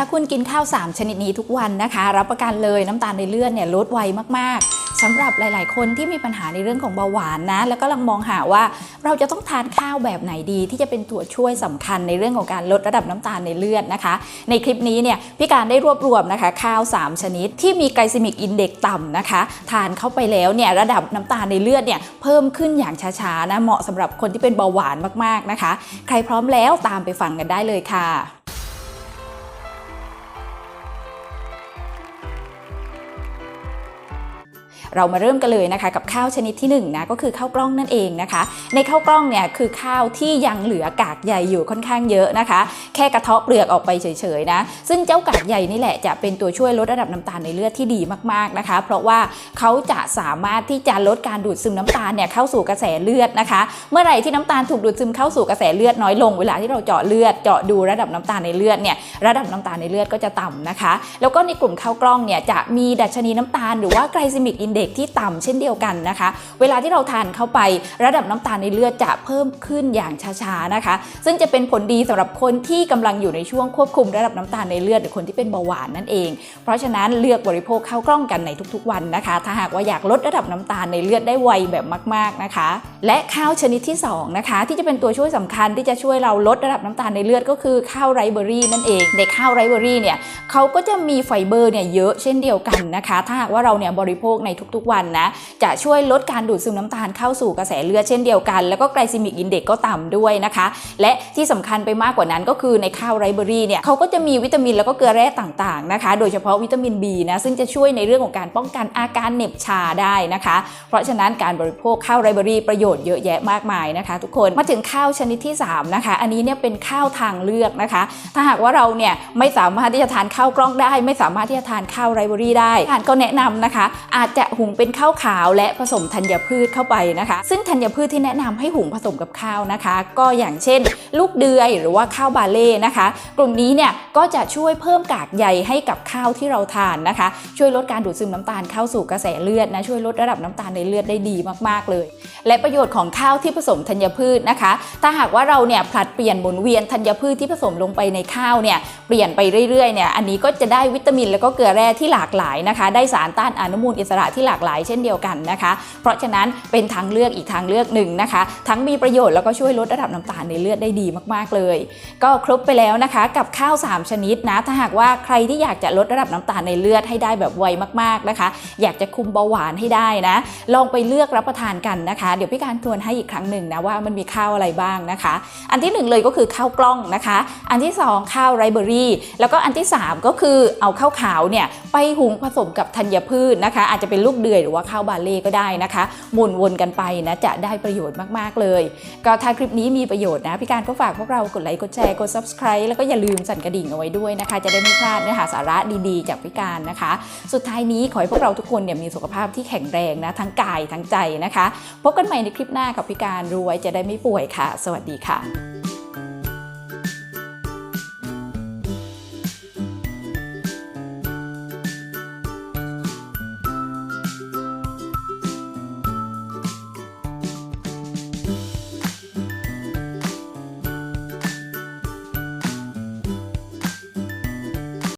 ถ้าคุณกินข้าว 3 ชนิดนี้ทุกวันนะคะ รับประกันเลยน้ำตาลในเลือดเนี่ยลดไวมากๆสำหรับหลาย ๆ คนที่มีปัญหาในเรื่องของเบาหวานนะ แล้วก็ลังมองหาว่าเราจะต้องทานข้าวแบบไหนดี ที่จะเป็นตัวช่วยสำคัญในเรื่องของการลดระดับน้ำตาลในเลือดนะคะ ในคลิปนี้เนี่ยพี่การได้รวบรวมนะคะ ข้าว 3 ชนิด ที่มีไกลซิมิกอินเด็กต่ำนะคะ ทานเข้าไปแล้วเนี่ยระดับน้ำตาลในเลือดเนี่ยเพิ่มขึ้นอย่างช้าๆนะเหมาะสำหรับคนที่เป็นเบาหวานมากๆนะคะ ใครพร้อมแล้วตามไปฟังกันได้เลยค่ะ เรามาเริ่มกันเลยนะคะกับข้าวชนิดที่1นงนะก็คือข้าวกล้องนั่นเองนะคะ ในข้าวกล้องเนี่ยคือข้าวที่ยังเหลือกากใยอยู่ค่อนข้างเยอะนะคะ แค่กระเทาะเปลือกออกไปเฉยๆนะซึ่งเจ้ากากใยนี่แหละจะเป็นตัวช่วยลดระดับน้ำตาลในเลือดที่ดีมากๆนะคะ เพราะว่าเขาจะสามารถที่จะลดการดูดซึมน้ำตาลเนี่ยเข้าสู่กระแสเลือดนะคะ เมื่อไหร่ที่น้ำตาลถูกดูดซึมเข้าสู่กระแสเลือดน้อยลงเวลาที่เราเจาะเลือดเจาะดูระดับน้ำตาลในเลือดเนี่ยระดับน้ำตาลในเลือดก็จะต่ำนะคะ แล้วก็ในกลุ่มข้าวกล้องเนี่ยจะมีดัชนีน้ำตาลหรือว่าไกลซิมิกอินเด็กที่ต่ำเช่นเดียวกันนะคะ เวลาที่เราทานเข้าไประดับน้ำตาลในเลือดจะเพิ่มขึ้นอย่างช้าๆนะคะ ซึ่งจะเป็นผลดีสำหรับคนที่กำลังอยู่ในช่วงควบคุมระดับน้ำตาลในเลือดหรือคนที่เป็นเบาหวานนั่นเอง เพราะฉะนั้นเลือกบริโภคข้าวกล้องกันในทุกๆวันนะคะ ถ้าหากว่าอยากลดระดับน้ำตาลในเลือดได้ไวแบบมาก ๆนะคะ และข้าวชนิดที่สองนะคะที่จะเป็นตัวช่วยสำคัญที่จะช่วยเราลดระดับน้ำตาลในเลือดก็คือข้าวไรเบอรี่นั่นเอง ในข้าวไรเบอรี่เนี่ยเขาก็จะมีไฟเบอร์เนี่ยเยอะเช่นเดียวกันนะคะ ถ้าหากว่าเราเนี่ยบริโภคในทุกๆวันนะจะช่วยลดการดูดซึมน้ำตาลเข้าสู่กระแสเลือดเช่นเดียวกัน แล้วก็ไกลซิมิกอินเด็กก็ต่ำด้วยนะคะ และที่สำคัญไปมากกว่านั้นก็คือในข้าวไรเบอรี่เนี่ยเขาก็จะมีวิตามินแล้วก็เกลือแร่ต่างๆนะคะ โดยเฉพาะวิตามิน B นะซึ่งจะช่วยในเรื่องของการป้องกันอาการเหน็บชาได้นะคะ เพราะฉะนั้นการบริโภคข้าวไรเบอรี่ประโยชน์เยอะแยะมากมายนะคะ ทุกคนมาถึงข้าวชนิดที่สามนะคะ อันนี้เนี่ยเป็นข้าวทางเลือกนะคะ ถ้าหากว่าเราเนี่ยไม่สามารถที่จะทานข้าวกล้องได้ ไม่สามารถที่จะทานข้าวไรเบอรี่ได้ทานก็แนะนำนะคะ อาจจะหุงเป็นข้าวขาวและผสมธัญพืชเข้าไปนะคะ ซึ่งธัญพืชที่แนะนำให้หุงผสมกับข้าวนะคะ ก็อย่างเช่น ลูกเดือยหรือว่าข้าวบาเล่นะคะ กลุ่มนี้เนี่ยก็จะช่วยเพิ่มกากใยให้กับข้าวที่เราทานนะคะ ช่วยลดการดูดซึมน้ำตาลเข้าสู่กระแสเลือดนะช่วยลดระดับน้ำตาลในเลือดได้ดีมากๆเลย และประโยชน์ของข้าวที่ผสมธัญพืชนะคะ ถ้าหากว่าเราเนี่ยผลัดเปลี่ยนหมุนเวียนธัญพืชที่ผสมลงไปในข้าวเนี่ยเปลี่ยนไปเรื่อยๆเนี่ยอันนี้ก็จะได้วิตามินแล้วก็เกลือแร่ที่หลากหลายนะคะ ได้สารต้านอนุมูลอิสระที่หลากหลายเช่นเดียวกันนะคะ เพราะฉะนั้นเป็นทางเลือกอีกทางเลือกหนึ่งนะคะ ทั้งมีประโยชน์แล้วก็ช่วยลดระดับน้ำตาลในเลือดได้ดีมากๆเลย ก็ครบไปแล้วนะคะ กับข้าว 3 ชนิดนะ ถ้าหากว่าใครที่อยากจะลดระดับน้ำตาลในเลือดให้ได้แบบไวมากๆนะคะ อยากจะคุมเบาหวานให้ได้นะ ลองไปเลือกรับประทานกันนะคะ เดี๋ยวพี่การทวนให้อีกครั้งหนึ่งนะว่ามันมีข้าวอะไรบ้างนะคะ อันที่หนึ่งเลยก็คือข้าวกล้องนะคะ อันที่สองข้าวไรเบอรี่ แล้วก็อันที่สามก็คือเอาข้าวขาวเนี่ยไปหุงผสมกับธัญพืชนะคะ อาจจะเป็นลูกเดือยหรือว่าข้าวบาเล่ก็ได้นะคะหมุนวนกันไปนะจะได้ประโยชน์มากๆเลย ก็ถ้าคลิปนี้มีประโยชน์นะพี่การก็ฝากพวกเรากดไลค์กดแชร์กด subscribe แล้วก็อย่าลืมสั่นกระดิ่งเอาไว้ด้วยนะคะ จะได้ไม่พลาดเนื้อหาสาระดีๆ จากพี่การนะคะ สุดท้ายนี้ขอให้พวกเราทุกคนเนี่ยมีสุขภาพที่แข็งแรงนะทั้งกายทั้งใจนะคะ พบกันใหม่ในคลิปหน้ากับพี่การรวยจะได้ไม่ป่วยค่ะ สวัสดีค่ะ